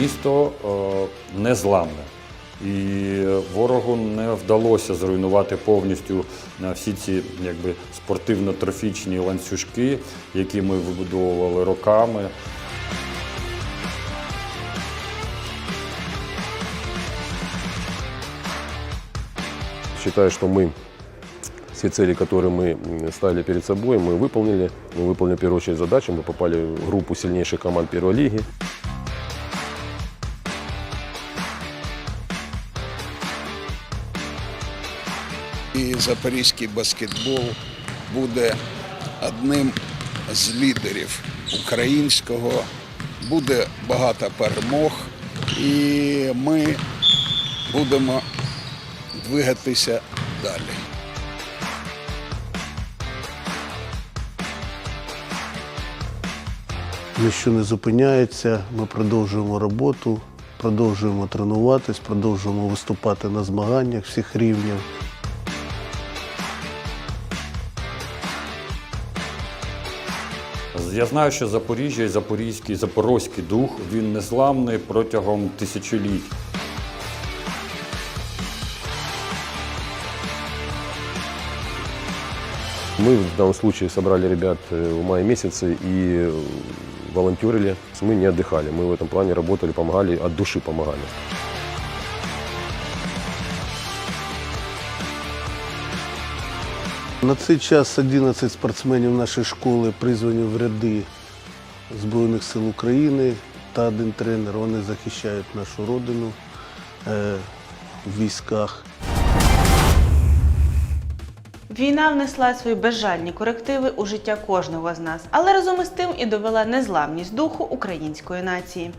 Місто е, незламне. І ворогу не вдалося зруйнувати повністю е, всі ці якби, спортивно-трофічні ланцюжки, які ми вибудовували роками. Считаю, что мы все цели, которые мы м, ставили перед собой, мы выполнили. Мы выполнили в первую очередь задачу, мы попали в группу сильнейших команд первой лиги. Запорізький баскетбол буде одним з лідерів українського. Буде багато перемог, і ми будемо двигатися далі. Ніщо не зупиняється, ми продовжуємо роботу, продовжуємо тренуватись, продовжуємо виступати на змаганнях всіх рівнів. Я знаю, що Запоріжжя і запорізький, запорозький дух він незламний протягом тисячоліть. Мы в данном случае собрали ребят э, в мае месяце и э, волонтерили. Мы не отдыхали, мы в этом плане работали, помогали, от души помогали. На цей час 11 спортсменів нашої школи призвані в ряди Збройних сил України та один тренер. Вони захищають нашу родину е, в військах. Війна внесла свої безжальні корективи у життя кожного з нас, але разом із тим і довела незламність духу української нації.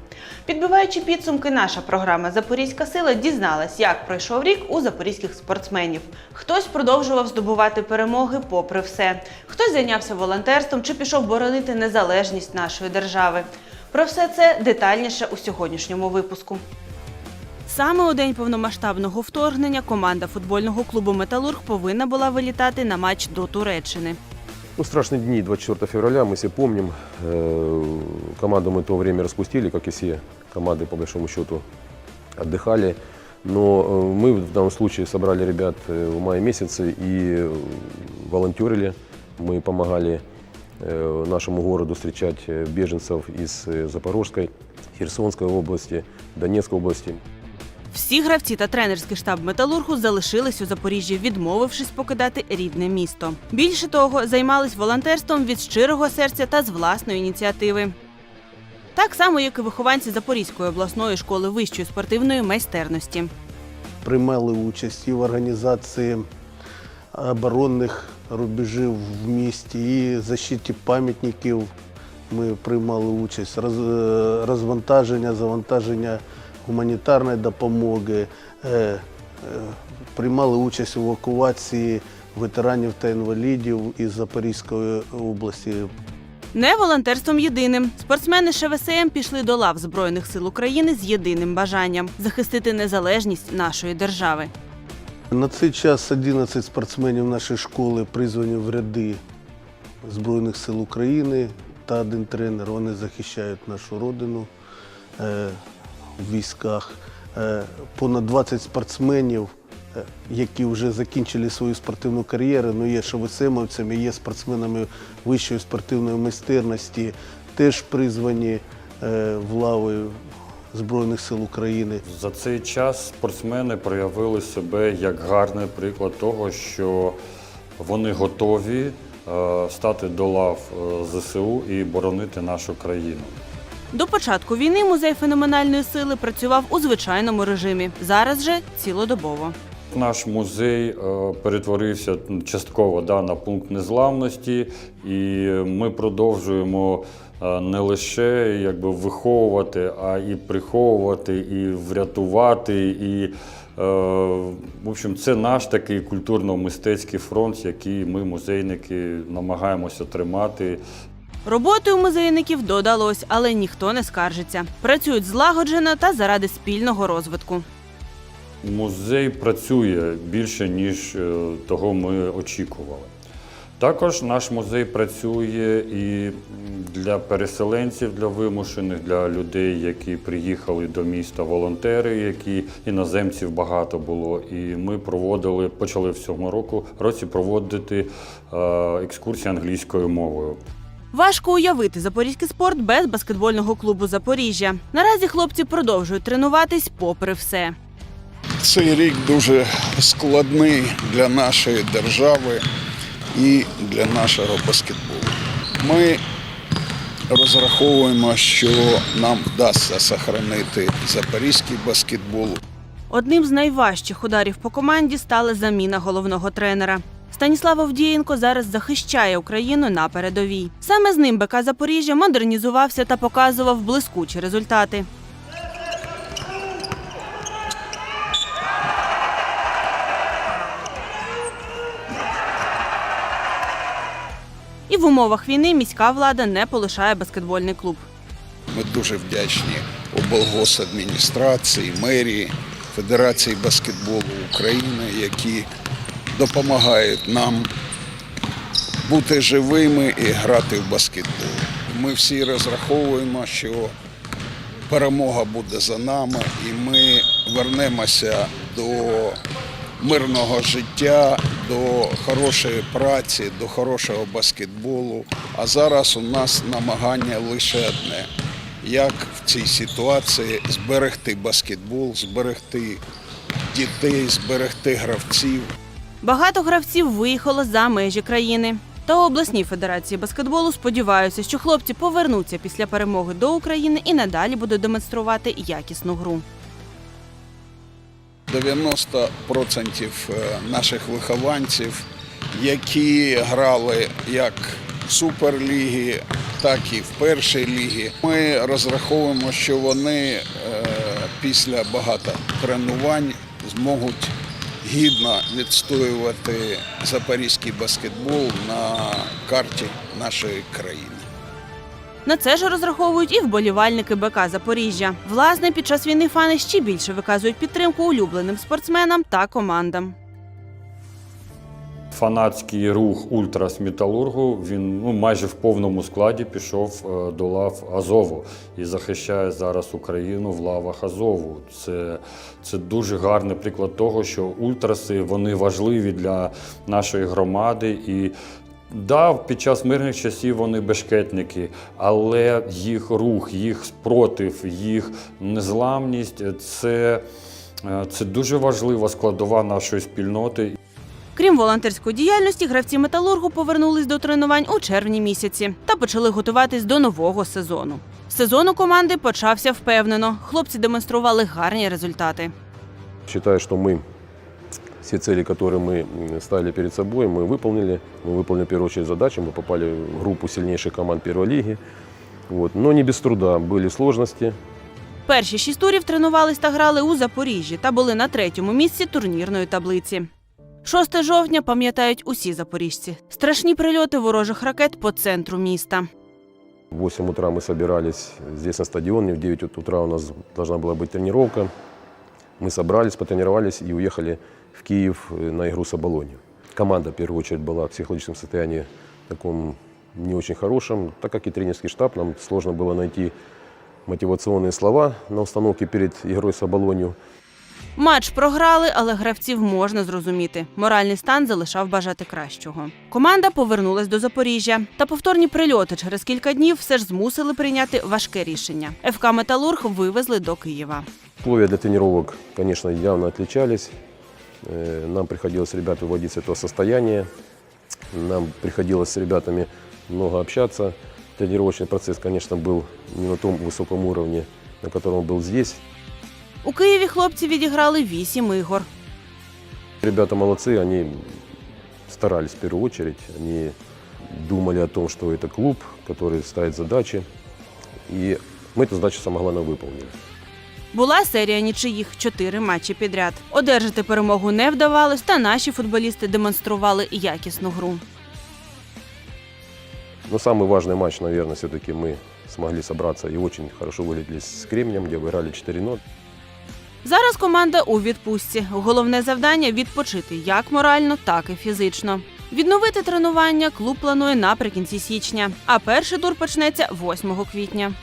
Підбиваючи підсумки, наша програма Запорізька сила дізналась, як пройшов рік у запорізьких спортсменів. Хтось продовжував здобувати перемоги попри все, хтось зайнявся волонтерством чи пішов боронити незалежність нашої держави. Про все це детальніше у сьогоднішньому випуску. Саме у день повномасштабного вторгнення команда футбольного клубу Металург повинна була вилітати на матч до Туреччини. Ну, страшные дни 24 февраля, мы все помним. Э, Команду мы в то время распустили, как и все команды, по большому счету, отдыхали. Но э, мы в данном случае собрали ребят э, в мае месяце и э, волонтерили. Мы помогали э, нашему городу встречать э, беженцев из э, Запорожской, Херсонской области, Донецкой области. Всі гравці та тренерський штаб металургу залишились у Запоріжжі, відмовившись покидати рідне місто. Більше того, займались волонтерством від щирого серця та з власної ініціативи. Так само, як і вихованці Запорізької обласної школи вищої спортивної майстерності. Приймали участь і в організації оборонних рубежів в місті, і защиті пам'ятників. Ми приймали участь е, розвантаження, завантаження гуманітарної допомоги, е, е, приймали участь в евакуації ветеранів та інвалідів із Запорізької області. Не волонтерством єдиним. Спортсмени ШВСМ пішли до лав Збройних сил України з єдиним бажанням захистити незалежність нашої держави. На цей час 11 спортсменів нашої школи призвані в ряди Збройних сил України та один тренер. Вони захищають нашу родину е, в військах. Е, понад 20 спортсменів, е, які вже закінчили свою спортивну кар'єру, ну є шовесемовцями, є спортсменами вищої спортивної майстерності, теж призвані е, в лави Збройних сил України. За цей час спортсмени проявили себе як гарний приклад того, що вони готові стати до лав ЗСУ і боронити нашу країну. До початку війни музей феноменальної сили працював у звичайному режимі. Зараз же цілодобово. Наш музей е, перетворився частково да, на пункт незламності, і ми продовжуємо е, не лише якби, виховувати, а і приховувати, і врятувати. І, е, в общем, це наш такий культурно-мистецький фронт, який ми, музейники, намагаємося тримати. Роботи у музейників додалось, але ніхто не скаржиться. Працюють злагоджено та заради спільного розвитку. Музей працює більше, ніж е, того ми очікували. Також наш музей працює і для переселенців, для вимушених, для людей, які приїхали до міста, волонтери, які іноземців багато було. І ми проводили, почали в цьому року році проводити е, екскурсії англійською мовою. Важко уявити запорізький спорт без баскетбольного клубу Запоріжжя. Наразі хлопці продовжують тренуватись попри все. Цей рік дуже складний для нашої держави і для нашого баскетболу. Ми розраховуємо, що нам вдасться сохранити запорізький баскетбол. Одним з найважчих ударів по команді стала заміна головного тренера. Станіслав Овдієнко зараз захищає Україну на передовій. Саме з ним БК Запоріжжя модернізувався та показував блискучі результати. І в умовах війни міська влада не полишає баскетбольний клуб. Ми дуже вдячні облгосадміністрації, мерії, Федерації баскетболу України, які допомагають нам бути живими і грати в баскетбол. Ми всі розраховуємо, що перемога буде за нами, і ми вернемося до мирного життя, до хорошої праці, до хорошого баскетболу. А зараз у нас намагання лише одне: як в цій ситуації зберегти баскетбол, зберегти дітей, зберегти гравців. Багато гравців виїхало за межі країни. Та обласні федерації баскетболу сподіваються, що хлопці повернуться після перемоги до України і надалі будуть демонструвати якісну гру. 90% наших вихованців, які грали як в суперлігі, так і в першій лігі. Ми розраховуємо, що вони е, після багато тренувань зможуть гідно відстоювати запорізький баскетбол на карті нашої країни. На це ж розраховують і вболівальники БК Запоріжжя. Власне, під час війни фани ще більше виказують підтримку улюбленим спортсменам та командам. Фанатський рух Ультрас Металургу він ну, майже в повному складі пішов е, до лав Азову і захищає зараз Україну в лавах Азову. Це, це дуже гарний приклад того, що ультраси вони важливі для нашої громади і. Да, під час мирних часів вони бешкетники, але їх рух, їх спротив, їх незламність це, е, це дуже важлива складова нашої спільноти. Крім волонтерської діяльності, гравці металургу повернулись до тренувань у червні місяці та почали готуватись до нового сезону. Сезон у команди почався впевнено. Хлопці демонстрували гарні результати. Считаю, что мы все цели, которые мы м, ставили перед собой, мы выполнили. Мы выполнили в первую очередь задачу, мы попали в группу сильнейших команд первой лиги. Вот. Но не без труда, были сложности. Перші шість турів тренувались та грали у Запоріжжі та були на третьому місці турнірної таблиці. 6 жовтня пам'ятають усі запоріжці. Страшні прильоти ворожих ракет по центру міста. В 8 утра мы собирались здесь на стадионе, в 9 утра у нас должна была быть тренировка. Мы собрались, потренировались и уехали в Киев э, на игру с Оболонью. Команда, в первую очередь, была в психологическом состоянии таком не очень хорошем, так как и тренерский штаб, нам сложно было найти мотивационные слова на установке перед игрой с Оболонью. Матч програли, але гравців можна зрозуміти. Моральний стан залишав бажати кращого. Команда повернулась до Запоріжжя. Та повторні прильоти через кілька днів все ж змусили прийняти важке рішення. ФК Металург вивезли до Києва. Условия для тренировок, конечно, явно отличались. Э, Нам приходилось с ребят выводить с этого состояния. Нам приходилось с ребятами много общаться. Тренировочный процесс, конечно, был не на том высоком уровне, на котором был здесь. У Києві хлопці відіграли вісім ігор. Ребята молодцы, они старались в первую очередь. Они думали о том, что это клуб, который ставит задачи. И мы эту задачу, самое главное, выполнили. Була серія нічиїх чотири матчі підряд. Одержати перемогу не вдавалось, та наші футболісти демонстрували якісну гру. Но самый важный матч, наверное, все-таки мы смогли собраться и очень хорошо вылетели с Кремнем, где выиграли 4-0. Зараз команда у відпустці. Головне завдання відпочити як морально, так і фізично. Відновити тренування клуб планує наприкінці січня, а перший тур почнеться 8 квітня.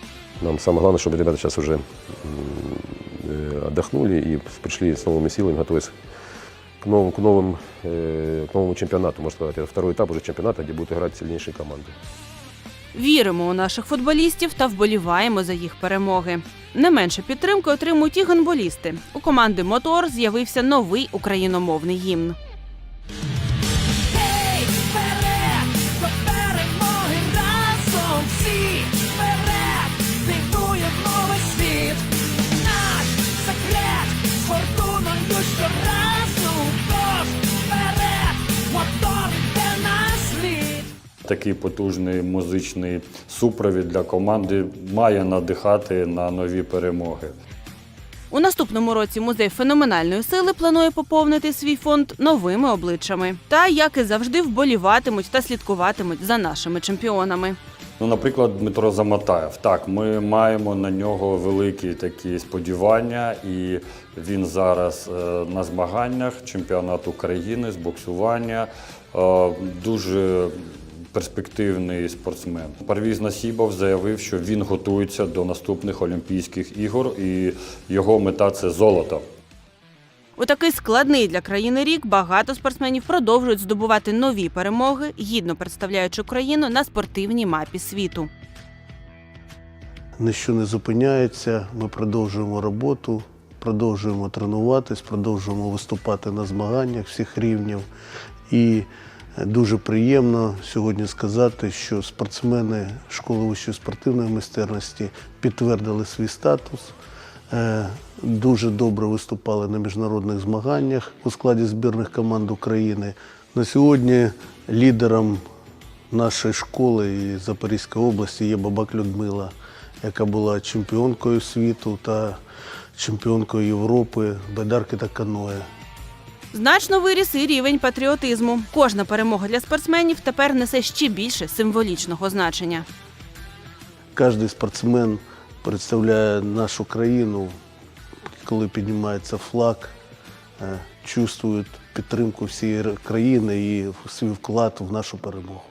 Нам самое главное, чтобы ребята сейчас уже м, э, отдохнули и пришли с новыми силами, готовясь к, новым, к, новым, э, к новому чемпионату. Можно сказать, это второй этап уже чемпионата, где будут играть сильнейшие команды. Віримо у наших футболістів та вболіваємо за їх перемоги. Не менше підтримки отримують і гонболісти. У команди Мотор з'явився новий україномовний гімн. Такий потужний музичний супровід для команди має надихати на нові перемоги. У наступному році музей феноменальної сили планує поповнити свій фонд новими обличчями. Та, як і завжди, вболіватимуть та слідкуватимуть за нашими чемпіонами. Ну, наприклад, Дмитро Заматаєв. Так, ми маємо на нього великі такі сподівання, і він зараз е, на змаганнях чемпіонату України з боксування. Е, дуже перспективний спортсмен. Парвіз Насібов заявив, що він готується до наступних Олімпійських ігор, і його мета це золото. У такий складний для країни рік багато спортсменів продовжують здобувати нові перемоги, гідно представляючи Україну на спортивній мапі світу. Ніщо не зупиняється. Ми продовжуємо роботу, продовжуємо тренуватись, продовжуємо виступати на змаганнях всіх рівнів. І дуже приємно сьогодні сказати, що спортсмени школи вищої спортивної майстерності підтвердили свій статус. е, Дуже добре виступали на міжнародних змаганнях у складі збірних команд України. На сьогодні лідером нашої школи Запорізької області є Бабак Людмила, яка була чемпіонкою світу та чемпіонкою Європи, байдарки та каное. Значно виріс і рівень патріотизму. Кожна перемога для спортсменів тепер несе ще більше символічного значення. Кожен спортсмен представляє нашу країну, коли піднімається флаг, е, чувствує підтримку всієї країни і свій вклад в нашу перемогу.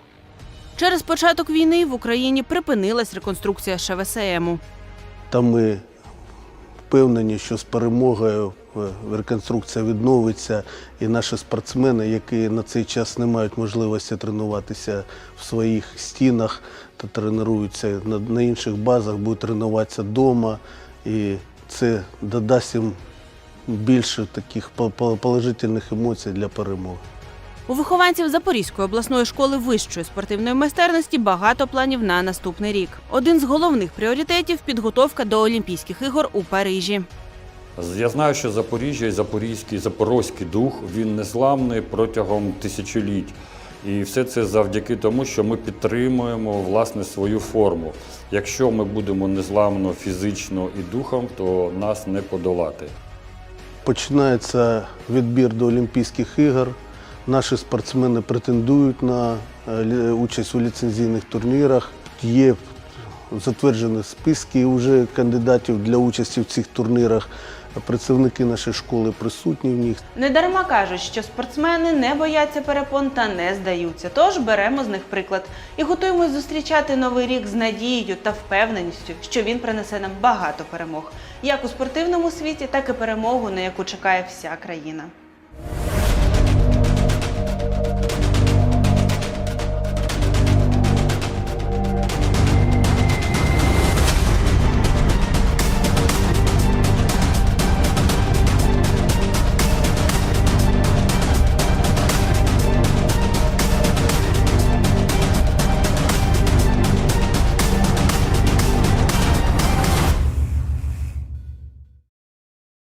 Через початок війни в Україні припинилась реконструкція ШВСМу. Та ми впевнені, що з перемогою реконструкція відновиться, і наші спортсмени, які на цей час не мають можливості тренуватися в своїх стінах та тренуються на, інших базах, будуть тренуватися вдома, і це додасть їм більше таких по- по- положительних емоцій для перемоги. У вихованців Запорізької обласної школи вищої спортивної майстерності багато планів на наступний рік. Один з головних пріоритетів підготовка до Олімпійських ігор у Парижі. Я знаю, що Запоріжжя і запорізький, запорозький дух він незламний протягом тисячоліть. І все це завдяки тому, що ми підтримуємо власне свою форму. Якщо ми будемо незламно фізично і духом, то нас не подолати. Починається відбір до Олімпійських ігор. Наші спортсмени претендують на е, участь у ліцензійних турнірах. Є затверджені списки вже кандидатів для участі в цих турнірах. представники нашої школи присутні в них. Недарма кажуть, що спортсмени не бояться перепон та не здаються. Тож беремо з них приклад і готуємось зустрічати новий рік з надією та впевненістю, що він принесе нам багато перемог, як у спортивному світі, так і перемогу, на яку чекає вся країна.